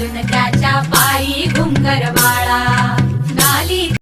घालून त्याच्या पायी घुंगर बाळा.